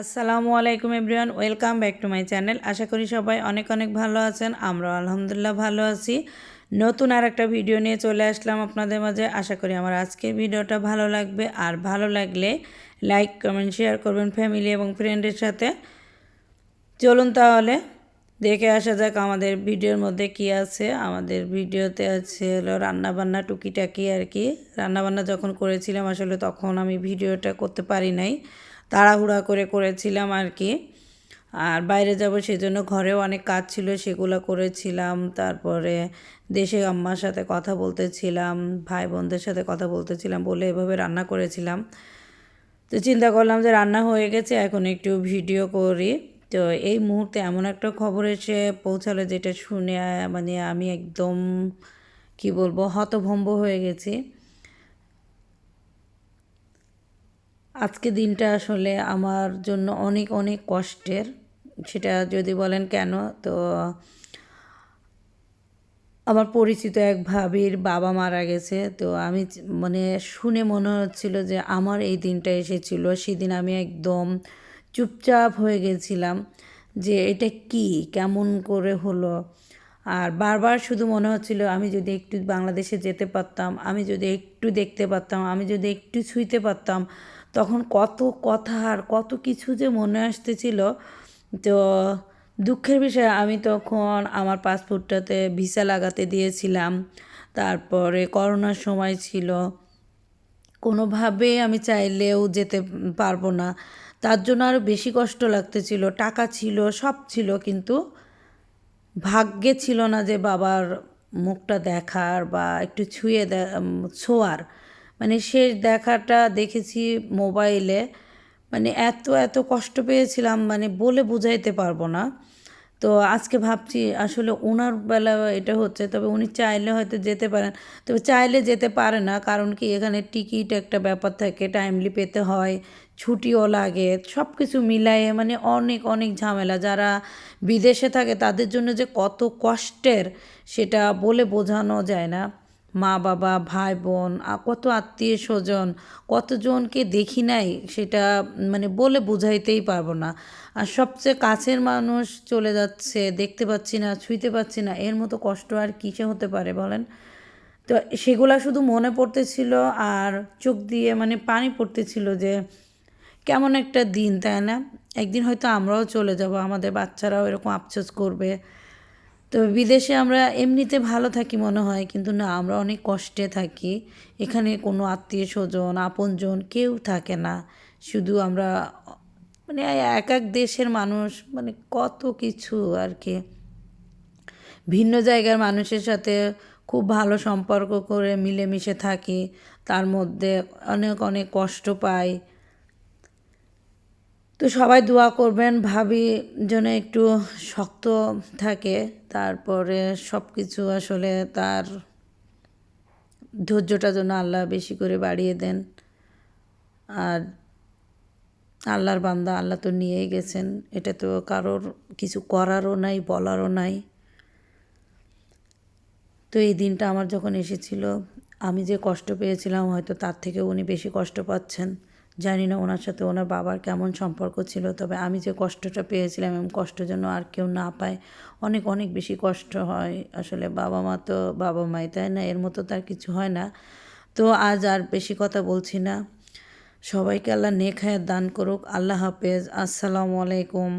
আসসালামু আলাইকুম everyone, welcome back to my channel. আশা করি সবাই অনেক অনেক ভালো আছেন আমরা আলহামদুলিল্লাহ ভালো আছি। নতুন আর একটা ভিডিও নিয়ে চলে আসলাম আপনাদের মাঝে। আশা করি আমার আজকের ভিডিওটা ভালো লাগবে। আর ভালো লাগলে লাইক, কমেন্ট, শেয়ার করবেন ফ্যামিলি এবং ফ্রেন্ডের সাথে। চলুন তাহলে দেখে আসা যাক আমাদের ভিডিওর মধ্যে কি আছে। আমাদের ভিডিওতে আছে হলো রান্নাবান্না টুকিটাকি আর কি। রান্নাবান্না যখন করেছিলাম আসলে তখন আমি ভিডিওটা করতে পারি নাই। তাড়াহুড়া করে করেছিলাম আর কি। আর বাইরে যাব সেই জন্য ঘরেও অনেক কাজ ছিল, সেগুলো করেছিলাম। তারপরে দেশে আম্মার সাথে কথা বলতেছিলাম ভাই বোনদের সাথে কথা বলতেছিলাম, বলে এভাবে রান্না করেছিলাম। তো চিন্তা করলাম যে রান্না হয়ে গেছে, এখন একটু ভিডিও করি। তো এই মুহূর্তে এমন একটা খবর এসে পৌঁছালো যেটা শুনে মানে আমি একদম, কি বলব, হতভম্ব হয়ে গেছি। আজকে দিনটা আসলে আমার জন্য অনেক অনেক কষ্টের। সেটা যদি বলেন কেন? তো আমার পরিচিত এক ভাবির বাবা মারা গেছে। তো আমি মানে শুনে মনে হচ্ছিল যে আমার এই দিনটা এসেছিল। সেদিন আমি একদম চুপচাপ হয়ে গেছিলাম যে এটা কি, কেমন করে হলো? আর বারবার শুধু মনে হচ্ছিল আমি যদি একটু বাংলাদেশে যেতে পারতাম, আমি যদি একটু দেখতে পারতাম, আমি যদি একটু ছুঁইতে পারতাম তখন কত কথা আর কত কিছু যে মনে আসতেছিল। তো দুঃখের বিষয়, আমি তখন আমার পাসপোর্টটাতে ভিসা লাগাতে দিয়েছিলাম। তারপরে করোনার সময় ছিল। কোনোভাবে আমি চাইলেও যেতে পারব না। তার জন্য আরও বেশি কষ্ট লাগতেছিল। টাকা ছিল, সব ছিল, কিন্তু ভাগ্যে ছিল না যে বাবার মুখটা দেখার বা একটু ছুঁয়ে ছোঁয়ার। মানে শেষ দেখাটা দেখেছি মোবাইলে। মানে এত এত কষ্ট পেয়েছিলাম মানে বলে বুঝাইতে পারব না। তো আজকে ভাবছি, আসলে ওনার বেলা এটা হচ্ছে, তবে উনি চাইলে হয়তো যেতে পারেন। তবে চাইলে যেতে পারে না, কারণ কি এখানে টিকিট একটা ব্যাপার থাকে, টাইমলি পেতে হয়, ছুটিও লাগে সব কিছু মিলাইয়ে মানে অনেক অনেক ঝামেলা। যারা বিদেশে থাকে, তাদের জন্য যে কত কষ্টের, সেটা বলে বোঝানো যায় না। মা বাবা, ভাই বোন কত আত্মীয় স্বজন, কতজনকে দেখি নাই সেটা মানে বলে বুঝাইতেই পারব না। আর সবচেয়ে কাছের মানুষ চলে যাচ্ছে, দেখতে পাচ্ছি না, ছুঁইতে পাচ্ছি না, এর মতো কষ্ট আর কিসে হতে পারে বলেন? তো সেগুলা শুধু মনে পড়তেছিল আর চোখ দিয়ে মানে পানি পড়তেছিল যে কেমন একটা দিন, তাই না? একদিন হয়তো আমরাও চলে যাব, আমাদের বাচ্চারাও এরকম আফসোস করবে। তো বিদেশে আমরা এমনিতে ভালো থাকি মনে হয়, কিন্তু না, আমরা অনেক কষ্টে থাকি। এখানে কোনো আত্মীয় স্বজন, আপনজন কেউ থাকে না। শুধু আমরা মানে এক এক দেশের মানুষ মানে কত কিছু আর কি। ভিন্ন জায়গার মানুষের সাথে খুব ভালো সম্পর্ক করে মিলেমিশে থাকি। তার মধ্যে অনেক অনেক কষ্ট পাই। তো সবাই দোয়া করবেন, ভাবি যেন একটু শক্ত থাকে, তারপরে সব কিছু আসলে তার ধৈর্যটা যেন আল্লাহ বেশি করে বাড়িয়ে দেন। আর আল্লাহর বান্দা আল্লাহ তো নিয়েই গেছেন, এটা তো কারোর কিছু করারও নাই, বলারও নাই। তো এই দিনটা আমার যখন এসেছিল, আমি যে কষ্ট পেয়েছিলাম, হয়তো তার থেকে উনি বেশি কষ্ট পাচ্ছেন। জানি না ওনার সাথে ওনার বাবার কেমন সম্পর্ক ছিল, তবে আমি যে কষ্টটা পেয়েছিলাম এবং কষ্ট যেন আর কেউ না পায়, অনেক অনেক বেশি কষ্ট হয়। আসলে বাবা মা তো বাবা মাই, তাই না? এর মতো তার কিছু হয় না। তো আজ আর বেশি কথা বলছি না। সবাইকে আল্লাহ নেখায় দান করুক। আল্লাহ হাফেজ। আসসালামু আলাইকুম।